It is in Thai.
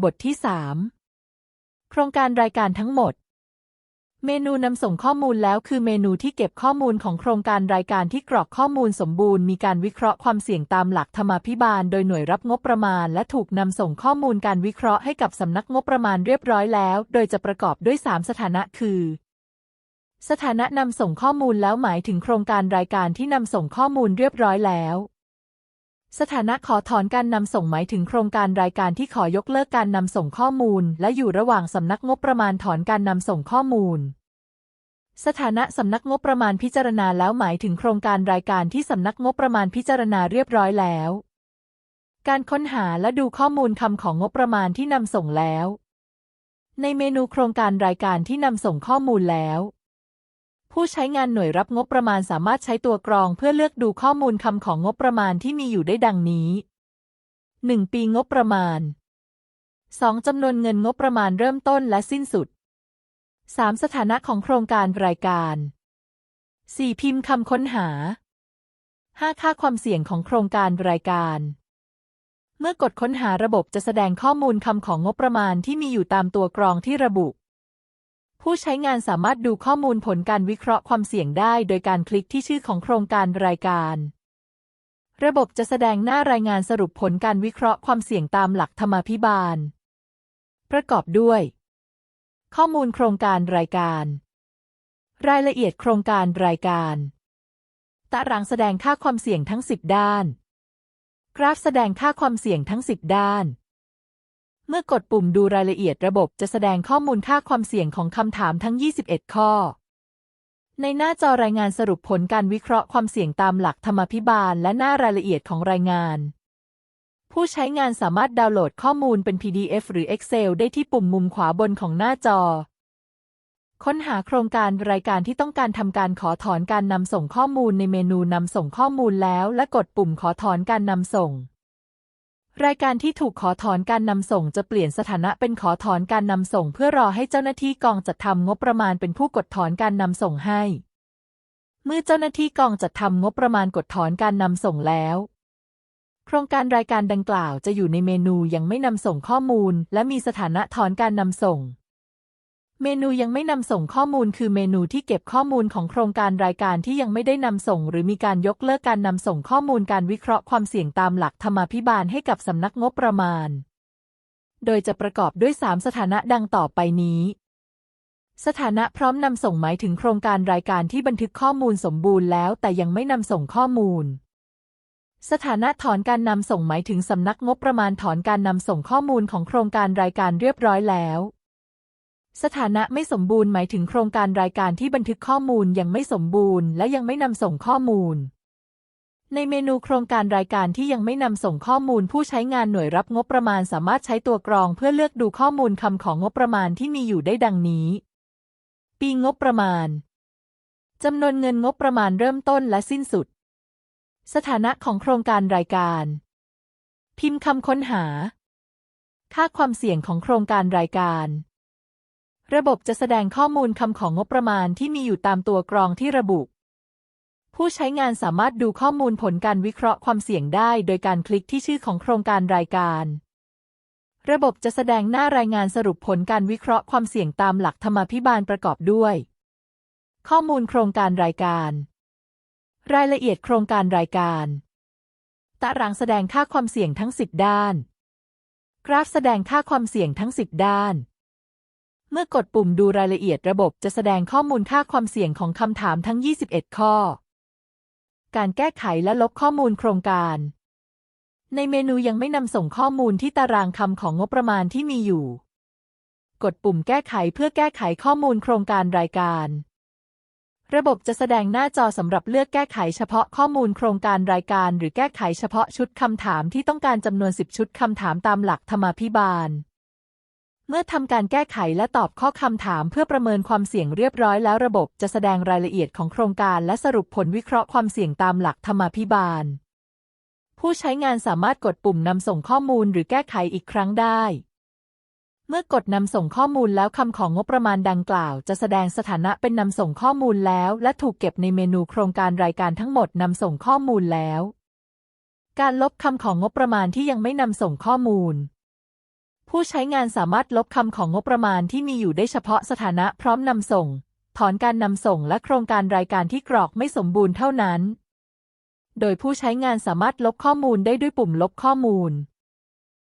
บทที่ 3 โครงการรายการทั้งหมด เมนูนำส่งข้อมูลแล้วคือเมนูที่เก็บข้อมูลของโครงการรายการที่กรอกข้อมูลสมบูรณ์มีการวิเคราะห์ความเสี่ยงตามหลักธรรมาภิบาล โดยหน่วยรับงบประมาณ และถูกนำส่งข้อมูลการวิเคราะห์ให้กับสำนักงบประมาณเรียบร้อยแล้ว โดยจะประกอบด้วย 3 สถานะคือสถานะนำส่งข้อมูลแล้วหมายถึงโครงการรายการที่นำส่งข้อมูลเรียบร้อยแล้ว สถานะขอถอนการนำส่งหมายถึงโครงการรายการที่ขอยกเลิกการนำส่งข้อมูล และอยู่ระหว่างสำนักงบประมาณถอนการนำส่งข้อมูล สถานะสำนักงบประมาณพิจารณาแล้วหมายถึงโครงการรายการที่สำนักงบประมาณพิจารณาเรียบร้อยแล้ว การค้นหาและดูข้อมูลคำของงบประมาณที่นำส่งแล้ว ในเมนูโครงการรายการที่นำส่งข้อมูลแล้ว ผู้ใช้งานหน่วยรับงบประมาณสามารถใช้ตัวกรองเพื่อเลือกดูข้อมูลคำของงบประมาณที่มีอยู่ได้ดังนี้ 1. ปีงบประมาณ 2. จำนวนเงินงบประมาณเริ่มต้นและสิ้นสุด 3. สถานะของโครงการรายการ 4. พิมพ์คำค้นหา 5. ค่าความเสี่ยงของโครงการรายการ เมื่อกดค้นหาระบบจะแสดงข้อมูลคำของงบประมาณที่มีอยู่ตามตัวกรองที่ระบุ ผู้ใช้งานสามารถดูข้อมูลผลการวิเคราะห์ความเสี่ยงได้ โดยการคลิกที่ชื่อของโครงการรายการ ระบบจะแสดงหน้ารายงานสรุปผลการวิเคราะห์ความเสี่ยงตามหลักธรรมาภิบาล ประกอบด้วย ข้อมูลโครงการรายการ รายละเอียดโครงการรายการ ตารางแสดงค่าความเสี่ยงทั้ง 10 ด้าน กราฟแสดงค่าความเสี่ยงทั้ง 10 ด้าน เมื่อกดปุ่มดูรายละเอียดระบบจะแสดงข้อมูลค่าความเสี่ยงของคำถามทั้ง 21 ข้อ ในหน้าจอรายงานสรุปผลการวิเคราะห์ความเสี่ยงตามหลักธรรมาภิบาล และหน้ารายละเอียดของรายงาน ผู้ใช้งานสามารถดาวน์โหลดข้อมูลเป็น PDF หรือ Excel ได้ที่ปุ่มมุมขวาบนของหน้าจอ ค้นหาโครงการรายการที่ต้องการทำการขอถอนการนำส่งข้อมูลในเมนูนำส่งข้อมูลแล้ว และกดปุ่มขอถอนการนำส่ง รายการที่ถูกขอถอนการนำส่งจะเปลี่ยนสถานะเป็นขอถอนการนำส่ง เพื่อรอให้เจ้าหน้าที่กองจัดทำงบประมาณเป็นผู้กดถอนการนำส่งให้ เมื่อเจ้าหน้าที่กองจัดทำงบประมาณกดถอนการนำส่งแล้ว โครงการรายการดังกล่าวจะอยู่ในเมนูยังไม่นำส่งข้อมูล และมีสถานะถอนการนำส่ง เมนูยังไม่นำส่งข้อมูลคือเมนูที่เก็บข้อมูลของโครงการรายการที่ยังไม่ได้นำส่ง หรือมีการยกเลิกการนำส่งข้อมูลการวิเคราะห์ความเสี่ยงตามหลักธรรมาภิบาลให้กับสำนักงบประมาณ โดยจะประกอบด้วย 3 สถานะดังต่อไปนี้ สถานะพร้อมนำส่งหมายถึงโครงการรายการที่บันทึกข้อมูลสมบูรณ์แล้ว แต่ยังไม่นำส่งข้อมูลสถานะถอนการนำส่งหมายถึงสำนักงบประมาณถอนการนำส่งข้อมูลของโครงการรายการเรียบร้อยแล้ว สถานะไม่สมบูรณ์หมายถึงโครงการรายการที่บันทึกข้อมูลยังไม่สมบูรณ์และยังไม่นำส่งข้อมูล ในเมนูโครงการรายการที่ยังไม่นำส่งข้อมูลผู้ใช้งานหน่วยรับงบประมาณสามารถใช้ตัวกรองเพื่อเลือกดูข้อมูลคำของงบประมาณที่มีอยู่ได้ดังนี้ ปีงบประมาณจำนวนเงินงบประมาณเริ่มต้นและสิ้นสุด สถานะของโครงการรายการ พิมพ์คำค้นหา ค่าความเสี่ยงของโครงการรายการ ระบบจะแสดงข้อมูลคำของงบประมาณที่มีอยู่ตามตัวกรองที่ระบุ ผู้ใช้งานสามารถดูข้อมูลผลการวิเคราะห์ความเสี่ยงได้ โดยการคลิกที่ชื่อของโครงการรายการ ระบบจะแสดงหน้ารายงานสรุปผลการวิเคราะห์ความเสี่ยงตามหลักธรรมาภิบาลประกอบด้วย ข้อมูลโครงการรายการ รายละเอียดโครงการรายการ ตารางแสดงค่าความเสี่ยงทั้ง 10 ด้าน กราฟแสดงค่าความเสี่ยงทั้ง 10 ด้าน เมื่อกดปุ่มดูรายละเอียดระบบจะแสดงข้อมูลค่าความเสี่ยงของคำถามทั้ง 21 ข้อ การแก้ไขและลบข้อมูลโครงการ ในเมนูยังไม่นำส่งข้อมูลที่ตารางคำของงบประมาณที่มีอยู่ กดปุ่มแก้ไขเพื่อแก้ไขข้อมูลโครงการรายการ ระบบจะแสดงหน้าจอสำหรับเลือกแก้ไขเฉพาะข้อมูลโครงการรายการ หรือแก้ไขเฉพาะชุดคำถามที่ต้องการจำนวน 10 ชุดคำถามตามหลักธรรมาภิบาล เมื่อทำการแก้ไขและตอบข้อคำถามเพื่อประเมินความเสี่ยงเรียบร้อยแล้วระบบจะแสดงรายละเอียดของโครงการและสรุปผลวิเคราะห์ความเสี่ยงตามหลักธรรมาภิบาล ผู้ใช้งานสามารถกดปุ่มนำส่งข้อมูลหรือแก้ไขอีกครั้งได้ เมื่อกดนำส่งข้อมูลแล้วคำของงบประมาณดังกล่าว จะแสดงสถานะเป็นนำส่งข้อมูลแล้ว และถูกเก็บในเมนูโครงการรายการทั้งหมดนำส่งข้อมูลแล้ว การลบคำของงบประมาณที่ยังไม่นำส่งข้อมูล ผู้ใช้งานสามารถลบคำของงบประมาณที่มีอยู่ได้เฉพาะสถานะพร้อมนำส่ง ถอนการนำส่งและโครงการรายการที่กรอกไม่สมบูรณ์เท่านั้น โดยผู้ใช้งานสามารถลบข้อมูลได้ด้วยปุ่มลบข้อมูล